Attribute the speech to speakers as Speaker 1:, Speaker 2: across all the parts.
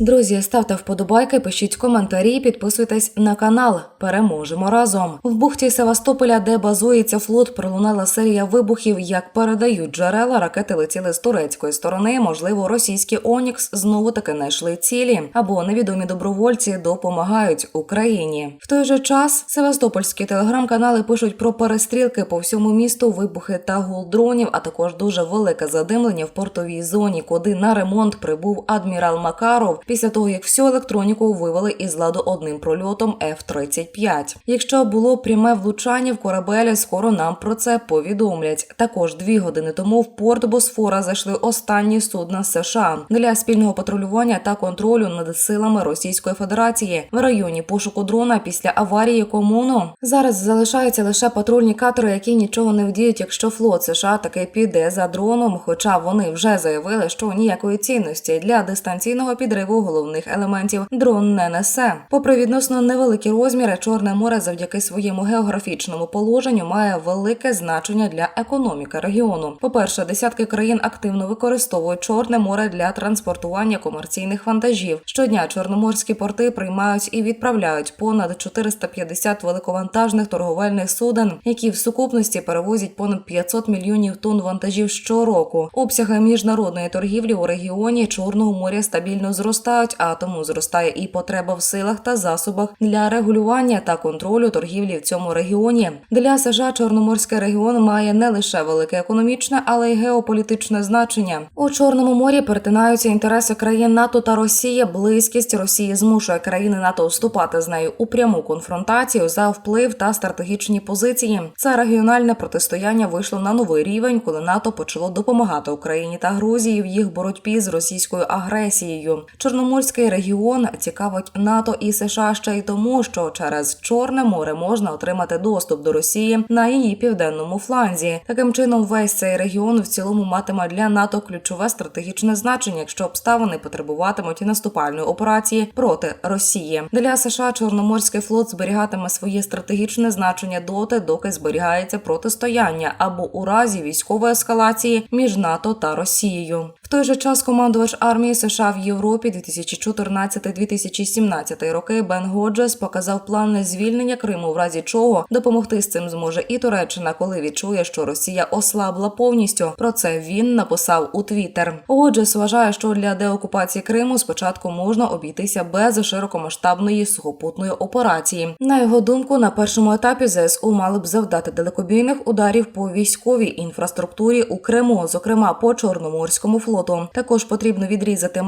Speaker 1: Друзі, ставте вподобайки, пишіть коментарі, підписуйтесь на канал. Переможемо разом. В бухті Севастополя, де базується флот, пролунала серія вибухів. Як передають джерела, ракети летіли з турецької сторони. Можливо, російські Онікс знову таки знайшли цілі або невідомі добровольці допомагають Україні. В той же час севастопольські телеграм-канали пишуть про перестрілки по всьому місту, вибухи та гул дронів, а також дуже велике задимлення в портовій зоні, куди на ремонт прибув адмірал Макаров після того, як всю електроніку вивели із ладу одним прольотом F-35. Якщо було пряме влучання в корабелі, скоро нам про це повідомлять. Також дві години тому в порт Босфора зайшли останні судна США для спільного патрулювання та контролю над силами Російської Федерації в районі пошуку дрона після аварії комуну. Зараз залишаються лише патрульні катери, які нічого не вдіють, якщо флот США таки піде за дроном. Хоча вони вже заявили, що ніякої цінності для дистанційного підриву головних елементів дрон не несе. Попри відносно невеликі розміри, Чорне море завдяки своєму географічному положенню має велике значення для економіки регіону. По перше, десятки країн активно використовують Чорне море для транспортування комерційних вантажів. Щодня чорноморські порти приймають і відправляють понад 450 великовантажних торговельних суден, які в сукупності перевозять понад 500 мільйонів тонн вантажів щороку. Обсяги міжнародної торгівлі у регіоні Чорного моря стабільно зростають, а тому зростає і потреба в силах та засобах для регулювання та контролю торгівлі в цьому регіоні. Для США Чорноморський регіон має не лише велике економічне, але й геополітичне значення. У Чорному морі перетинаються інтереси країн НАТО та Росії. Близькість Росії змушує країни НАТО вступати з нею у пряму конфронтацію за вплив та стратегічні позиції. Це регіональне протистояння вийшло на новий рівень, коли НАТО почало допомагати Україні та Грузії в їх боротьбі з російською агресією. Чорноморський регіон цікавить НАТО і США ще й тому, що через Чорне море можна отримати доступ до Росії на її південному фланзі. Таким чином, весь цей регіон в цілому матиме для НАТО ключове стратегічне значення, якщо обставини потребуватимуть наступальної операції проти Росії. Для США Чорноморський флот зберігатиме своє стратегічне значення доти, доки зберігається протистояння або у разі військової ескалації між НАТО та Росією. В той же час командувач армії США в Європі 2014-2017 роки Бен Годжес показав план звільнення Криму, в разі чого допомогти з цим зможе і Туреччина, коли відчує, що Росія ослабла повністю. Про це він написав у Твіттер. Годжес вважає, що для деокупації Криму спочатку можна обійтися без широкомасштабної сухопутної операції. На його думку, на першому етапі ЗСУ мали б завдати далекобійних ударів по військовій інфраструктурі у Криму, зокрема по Чорноморському флоту. Також потрібно відрізати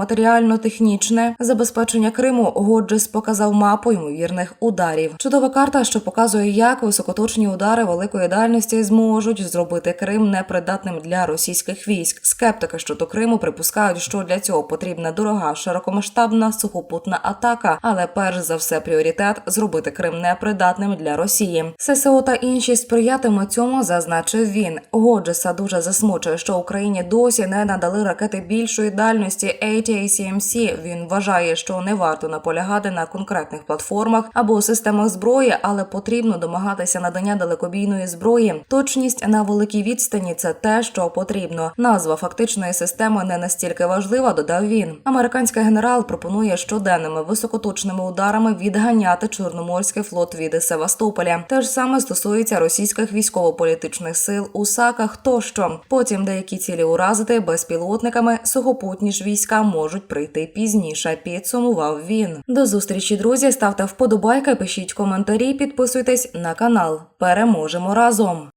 Speaker 1: матеріально-технічне забезпечення Криму. Годжес показав мапу ймовірних ударів. Чудова карта, що показує, як високоточні удари великої дальності зможуть зробити Крим непридатним для російських військ. Скептики щодо Криму припускають, що для цього потрібна дорога широкомасштабна сухопутна атака, але перш за все пріоритет зробити Крим непридатним для Росії. ССО та інші сприятимуть цьому, зазначив він. Годжеса дуже засмучує, що Україні досі не надали ракети більшої дальності ATACMC. Він вважає, що не варто наполягати на конкретних платформах або системах зброї, але потрібно домагатися надання далекобійної зброї. Точність на великій відстані це те, що потрібно. Назва фактичної системи не настільки важлива, додав він. Американський генерал пропонує щоденними високоточними ударами відганяти Чорноморський флот від Севастополя. Те ж саме стосується російських військово-політичних сил у САКах тощо. Потім деякі цілі уразити безпілотниками сухопутні ж війська можуть прийти пізніше. Підсумував він. До зустрічі, друзі. Ставте вподобайки, пишіть коментарі, підписуйтесь на канал. Переможемо разом.